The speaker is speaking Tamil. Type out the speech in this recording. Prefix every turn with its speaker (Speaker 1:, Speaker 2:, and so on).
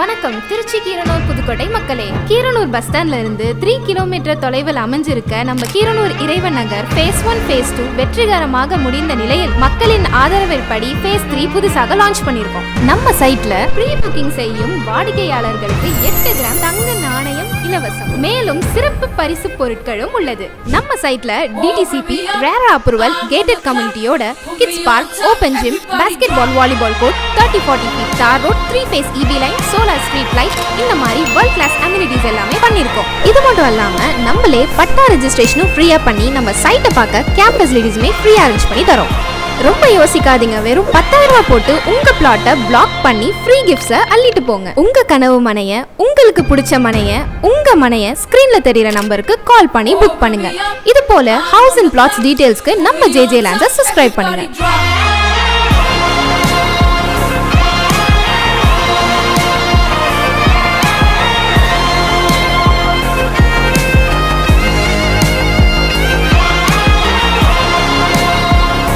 Speaker 1: வணக்கம். திருச்சி கீரனூர் புதுக்கோட்டை மக்களே. கீரனூர் பஸ் ஸ்டாண்ட்ல இருந்து த்ரீ கிலோமீட்டர் தொலைவில் அமைஞ்சிருக்க நம்ம Keeranur Iraivan Nagar phase one phase two வெற்றிகரமாக முடிந்த நிலையில் மக்களின் ஆதரவிற்படி ஃபேஸ் த்ரீ புதுசாக லான்ச் பண்ணியிருக்கோம். நம்ம சைட்ல ப்ரீ புக்கிங் செய்யும் வாடிக்கையாளர்களுக்கு எட்டு கிராம் தங்க நாணய இலவசம். மேலும் சிறப்பு பரிசு பொருட்களும் உள்ளது. நம்ம சைட்ல DTCP RERA approval gated கம்யூனிட்டியோட kids park open gym basketball volleyball court thirty forty feet tar road three phase EB line solar street light இந்த மாதிரி வேர்ல்ட் கிளாஸ் அம்யூனிட்டிஸ் எல்லாமே பண்ணியிருக்கோம் இது மட்டும் இல்லாம நம்மளே பட்டா ரெஜிஸ்ட்ரேஷனும் ஃப்ரீயா பண்ணி நம்ம சைட்டை பார்க்க கேம்பஸ் லேடிஸுமே ஃப்ரீயா அரேஞ்ச் பண்ணி தரோம். ரொம்ப யோசிக்காதீங்க. வெறும் பத்தாயிரம் ரூபாய் போட்டு உங்க பிளாட்டை பிளாக் பண்ணி ஃப்ரீ கிஃப்ட்ஸை அள்ளிட்டு போங்க. உங்க கனவு மனைய உங்களுக்கு பிடிச்ச மனைய உங்க மனைய ஸ்கிரீன்ல தெரியற நம்பருக்கு கால் பண்ணி புக் பண்ணுங்க. இது போல ஹவுஸ் அண்ட் பிளாட்ஸ் டீடைல்ஸ்க்கு நம்ம ஜேஜே லேண்ட்ஸை சப்ஸ்கிரைப் பண்ணுங்க.